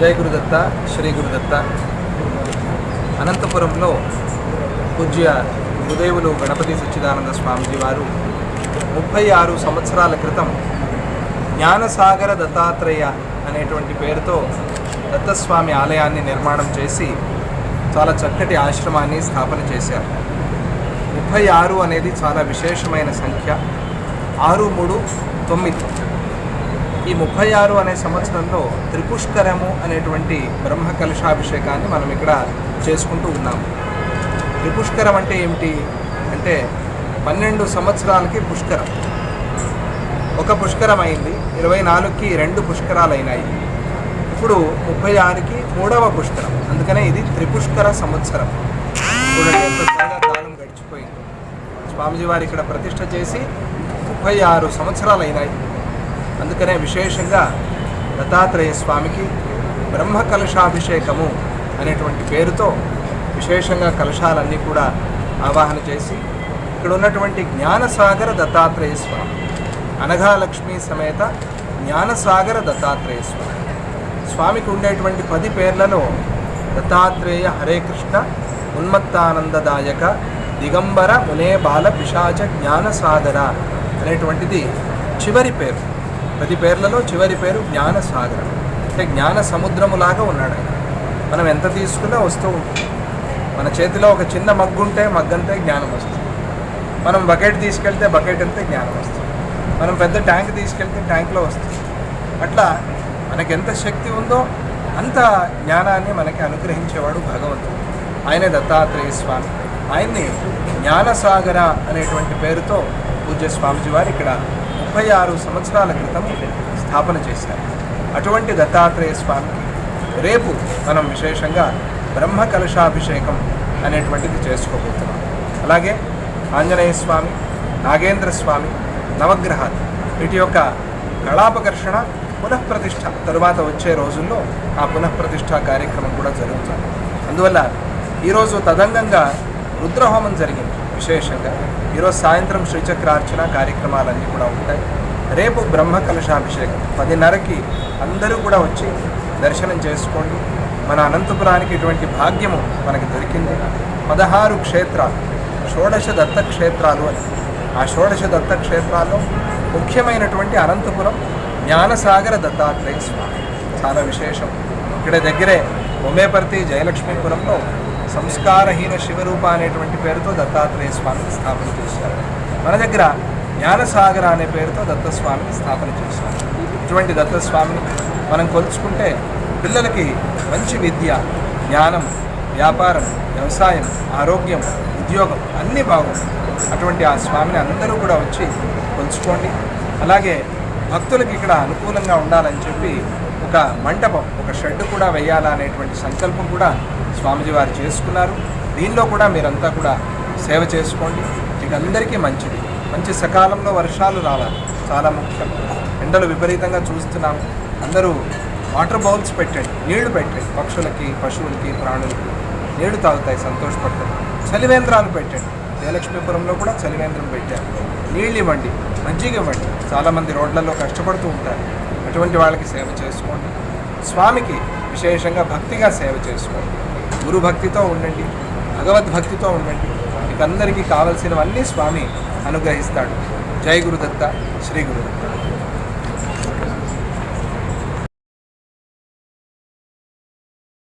జయ గురుదత్త శ్రీ గురుదత్త. అనంతపురంలో పూజ్య గురుదేవులు గణపతి సచ్చిదానంద స్వామిజీ వారు ముప్పై ఆరు సంవత్సరాల క్రితం జ్ఞానసాగర దత్తాత్రేయ అనేటువంటి పేరుతో దత్తస్వామి ఆలయాన్ని నిర్మాణం చేసి చాలా చక్కటి ఆశ్రమాన్ని స్థాపన చేశారు. ముప్పై ఆరు అనేది చాలా విశేషమైన సంఖ్య. ఆరు మూడు తొమ్మిది. ఈ ముప్పై ఆరు అనే సంవత్సరంలో త్రిపుష్కరము అనేటువంటి బ్రహ్మ కలశాభిషేకాన్ని మనం ఇక్కడ చేసుకుంటూ ఉన్నాము. త్రిపుష్కరం అంటే ఏమిటి? అంటే పన్నెండు సంవత్సరాలకి పుష్కరం. ఒక పుష్కరం అయింది ఇరవై నాలుగుకి రెండు పుష్కరాలు అయినాయి. ఇప్పుడు ముప్పై ఆరుకి మూడవ పుష్కరం. అందుకనే ఇది త్రిపుష్కర సంవత్సరం. చూడండి ఎంత త్వరగా కాలం గడిచిపోయింది. స్వామిజీ వారు ఇక్కడ ప్రతిష్ట చేసి ముప్పై ఆరు సంవత్సరాలు అయినాయి. అందుకనే విశేషంగా దత్తాత్రేయ స్వామికి బ్రహ్మ కలశాభిషేకము అనేటువంటి పేరుతో విశేషంగా కలశాలన్నీ కూడా ఆవాహన చేసి ఇక్కడ ఉన్నటువంటి జ్ఞానసాగర దత్తాత్రేయ స్వామి అనఘాలక్ష్మి సమేత జ్ఞానసాగర దత్తాత్రేయ స్వామి. స్వామికి ఉండేటువంటి పది పేర్లలో దత్తాత్రేయ హరే కృష్ణ ఉన్మత్తానందదాయక దిగంబర మునే బాల పిశాచ జ్ఞానసాగర అనేటువంటిది చివరి పేరు. పది పేర్లలో చివరి పేరు జ్ఞాన సాగరం అంటే జ్ఞాన సముద్రములాగా ఉన్నాడు ఆయన. మనం ఎంత తీసుకున్నా వస్తూ ఉంటుంది. మన చేతిలో ఒక చిన్న మగ్గు ఉంటే మగ్గంతే జ్ఞానం వస్తుంది మనం బకెట్ తీసుకెళ్తే బకెట్ అంతే జ్ఞానం వస్తుంది మనం పెద్ద ట్యాంక్ తీసుకెళ్తే ట్యాంక్లో వస్తుంది. అట్లా మనకి ఎంత శక్తి ఉందో అంత జ్ఞానాన్ని మనకి అనుగ్రహించేవాడు భగవంతుడు. ఆయనే దత్తాత్రేయ స్వామి. ఆయన్ని జ్ఞానసాగర అనేటువంటి పేరుతో పూజ్య స్వామిజీ వారు ఇక్కడ ముప్పై ఆరు సంవత్సరాల క్రితం స్థాపన చేశారు. అటువంటి దత్తాత్రేయ స్వామికి రేపు మనం విశేషంగా బ్రహ్మ కలశాభిషేకం అనేటువంటిది చేసుకోబోతున్నాం. అలాగే ఆంజనేయ స్వామి నాగేంద్ర స్వామి నవగ్రహాలు వీటి యొక్క కళాపకర్షణ పునఃప్రతిష్ఠ తరువాత వచ్చే రోజుల్లో ఆ పునఃప్రతిష్ఠ కార్యక్రమం కూడా జరుగుతుంది. అందువల్ల ఈరోజు తదంగంగా రుద్రహోమం జరిగింది. విశేషంగా ఈరోజు సాయంత్రం శ్రీచక్రార్చన కార్యక్రమాలన్నీ కూడా ఉంటాయి. రేపు బ్రహ్మ కలశాభిషేకం. పదిన్నరకి అందరూ కూడా వచ్చి దర్శనం చేసుకోండి. మన అనంతపురానికి ఇటువంటి భాగ్యము మనకి దొరికింది. పదహారు క్షేత్రాలు షోడశ దత్త క్షేత్రాలు అని. ఆ షోడశ దత్త క్షేత్రాల్లో ముఖ్యమైనటువంటి అనంతపురం జ్ఞానసాగర దత్తాత్రేయ స్వామి. చాలా విశేషం. ఇక్కడ దగ్గరే బొమ్మేపర్తి జయలక్ష్మీపురంలో సంస్కారహీన శివరూప అనేటువంటి పేరుతో దత్తాత్రేయ స్వామిని స్థాపన చేశారు. మన దగ్గర జ్ఞానసాగర అనే పేరుతో దత్తస్వామిని స్థాపన చేశారు. ఇటువంటి దత్తస్వామిని మనం కొలుచుకుంటే పిల్లలకి మంచి విద్య జ్ఞానం వ్యాపారం వ్యవసాయం ఆరోగ్యం ఉద్యోగం అన్నీ బాగుంటాయి. అటువంటి ఆ స్వామిని అందరూ కూడా వచ్చి కొలుచుకోండి. అలాగే భక్తులకి ఇక్కడ అనుకూలంగా ఉండాలని చెప్పి ఒక మంటపం ఒక షెడ్ కూడా వేయాలనేటువంటి సంకల్పం కూడా స్వామిజీ వారు చేసుకున్నారు. దీనిలో కూడా మీరంతా కూడా సేవ చేసుకోండి. మీకు అందరికీ మంచిది. మంచి సకాలంలో వర్షాలు రావాలి. చాలా ముఖ్యం. ఎండలు విపరీతంగా చూస్తున్నాం. అందరూ వాటర్ బౌల్స్ పెట్టండి. నీళ్ళు పెట్టండి. పక్షులకి పశువులకి ప్రాణులకి. నీళ్ళు తాగుతాయి. సంతోషపడతాయి చలివేంద్రాలు పెట్టండి. జయలక్ష్మీపురంలో కూడా చలివేంద్రం పెట్టారు. నీళ్ళు ఇవ్వండి. మజ్జిగ ఇవ్వండి. చాలామంది రోడ్లలో కష్టపడుతూ ఉంటారు. అటువంటి వాళ్ళకి సేవ చేసుకోండి. స్వామికి విశేషంగా భక్తిగా సేవ చేసుకోండి. గురు భక్తితో ఉండండి భగవద్భక్తితో ఉండండి. మీకందరికీ కావలసినవన్నీ స్వామి అనుగ్రహిస్తాడు. జై గురుదత్త శ్రీ గురుదత్త.